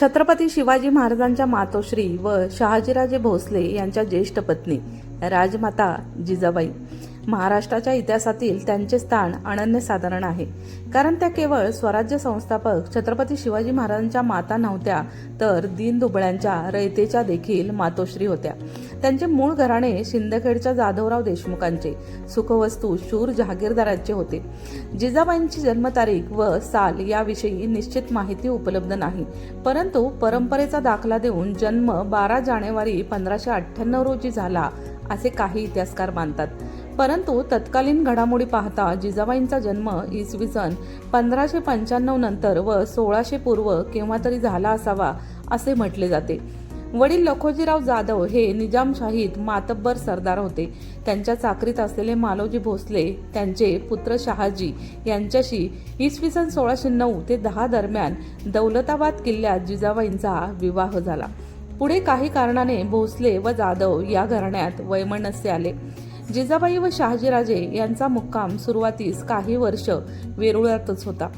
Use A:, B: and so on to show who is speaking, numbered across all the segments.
A: छत्रपती शिवाजी महाराजांच्या मातोश्री व शहाजीराजे भोसले यांच्या ज्येष्ठ पत्नी राजमाता जिजाबाई. महाराष्ट्राच्या इतिहासातील त्यांचे स्थान अनन्यसाधारण आहे. कारण त्या केवळ स्वराज्य संस्थापक छत्रपती शिवाजी महाराजांच्या माता नव्हत्या तर दीन दुबळ्यांच्या रयतेच्या देखील मातोश्री होत्या. त्यांचे मूळ घराणे शिंदखेडच्या जाधवराव देशमुखांचे सुखवस्तू शूर जहागीरदारांचे होते. जिजाबाईंची जन्मतारीख व साल याविषयी निश्चित माहिती उपलब्ध नाही. परंतु परंपरेचा दाखला देऊन जन्म बारा जानेवारी पंधराशे अठ्ठ्याण्णव रोजी झाला असे काही इतिहासकार मानतात. परंतु तत्कालीन घडामोडी पाहता जिजाबाईंचा जन्म इसवी सन पंधराशे पंच्याण्णव नंतर व सोळाशे पूर्व केव्हा तरी झाला असावा असे म्हटले जाते. वडील लखोजीराव जाधव हे निजामशाहीत मातब्बर सरदार होते. त्यांच्या चाकरीत असलेले मालोजी भोसले त्यांचे पुत्र शहाजी यांच्याशी इसवी सन सोळाशे नऊ ते दहा दरम्यान दौलताबाद किल्ल्यात जिजाबाईंचा विवाह झाला. पुढे काही कारणाने भोसले व जाधव या घराण्यात वैमनस्य आले. जिजाबाई व शहाजीराजे यांचा मुक्काम सुरुवातीस काही वर्ष वेरुळातच होता.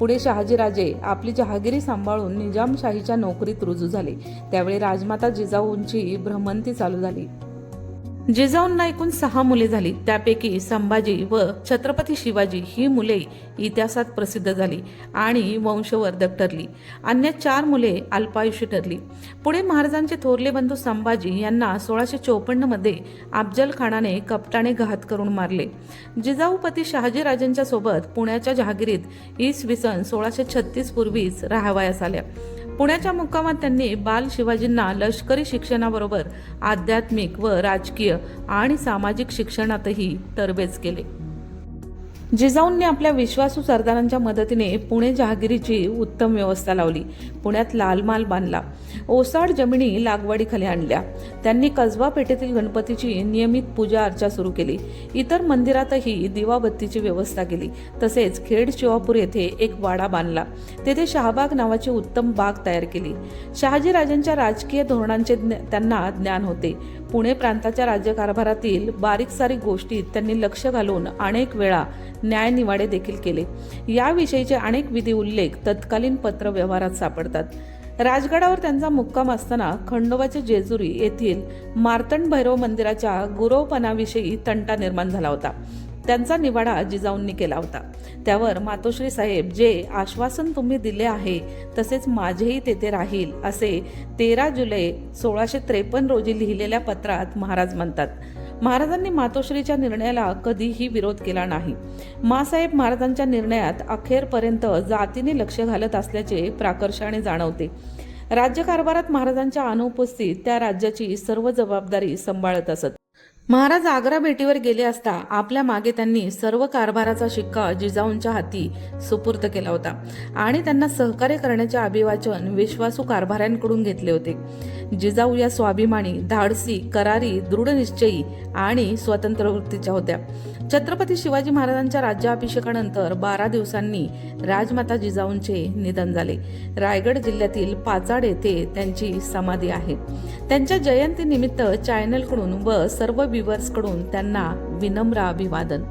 A: पुढे शहाजीराजे आपली जहागिरी सांभाळून निजामशाहीच्या नोकरीत रुजू झाले. त्यावेळी राजमाता जिजाऊंची भ्रमंती चालू झाली. जिजाऊंना एकूण सहा मुले झाली. त्यापैकी संभाजी व छत्रपती शिवाजी ही मुले इतिहासात प्रसिद्ध झाली आणि वंशवर्धक ठरली. अन्य चार मुले अल्पायुषी ठरली. पुढे महाराजांचे थोरले बंधू संभाजी यांना सोळाशे चोपन्नमध्ये अफजल खानाने कपटाने घात करून मारले. जिजाऊपती शहाजीराजांच्या सोबत पुण्याच्या जहागिरीत इसवी सन सोळाशे छत्तीस पूर्वीच राहावयास आल्या. पुण्याच्या मुक्कामात त्यांनी बाल शिवाजींना लष्करी शिक्षणाबरोबर आध्यात्मिक व राजकीय आणि सामाजिक शिक्षणातही तरबेज केले. जिजाऊंनी आपल्या विश्वासू सरदारांच्या मदतीने पुणे जहागिरीची उत्तम व्यवस्था लावली. पुण्यात लालमाल बांधला. ओसाड जमिनी लागवडीखाली आणल्या. त्यांनी कसबा पेठेतील गणपतीची नियमित पूजा अर्चा सुरू केली. इतर मंदिरातही दिवाबत्तीची व्यवस्था केली. तसेच खेड शिवापूर येथे एक वाडा बांधला. तेथे शहाबाग नावाची उत्तम बाग तयार केली. शहाजीराजांच्या राजकीय धोरणांचे ज्ञ- त्यांना ज्ञान होते. पुणे प्रांताच्या राज्यकारभारातील बारीक सारीक गोष्टीत त्यांनी लक्ष घालून अनेक वेळा न्यायनिवाडे देखील केले. याविषयीचे अनेक विधी उल्लेख तत्कालीन पत्र व्यवहारात सापडतात. राजगडावर त्यांचा मुक्काम असताना खंडोबाच्या जेजुरी येथील मार्तंड भैरव मंदिराच्या गुरवपणाविषयी तंटा निर्माण झाला होता. त्यांचा निवाडा जिजाऊंनी केला होता. त्यावर मातोश्री साहेब जे आश्वासन तुम्ही दिले आहे तसेच माझेही तेथे राहील असे तेरा जुलै सोळाशे त्रेपन्न रोजी लिहिलेल्या पत्रात महाराज म्हणतात. महाराजांनी मातोश्रीच्या निर्णयाला कधीही विरोध केला नाही. मासाहेब महाराजांच्या निर्णयात अखेरपर्यंत जातीने लक्ष घालत असल्याचे प्राकर्षाने जाणवते. राज्यकारभारात महाराजांच्या अनुपस्थित त्या राज्याची सर्व जबाबदारी सांभाळत असत. महाराज आग्रा भेटीवर गेले असता आपल्या मागे त्यांनी सर्व कारभाराचा शिक्का जिजाऊंच्या हाती सुपूर्द केला होता. आणि त्यांना सहकार्य करण्याचे अभिवाचन विश्वासू कारभाऱ्यांकडून घेतले होते. जिजाऊ या स्वाभिमानी धाडसी करारी दृढनिश्चयी आणि स्वतंत्र वृत्तीच्या होत्या. छत्रपती शिवाजी महाराजांच्या राज्याभिषेकानंतर बारा दिवसांनी राजमाता जिजाऊंचे निधन झाले. रायगड जिल्ह्यातील पाचाड येथे त्यांची समाधी आहे. त्यांच्या जयंतीनिमित्त चॅनलकडून व सर्व व्ह्युअर्सकडून त्यांना विनम्र अभिवादन.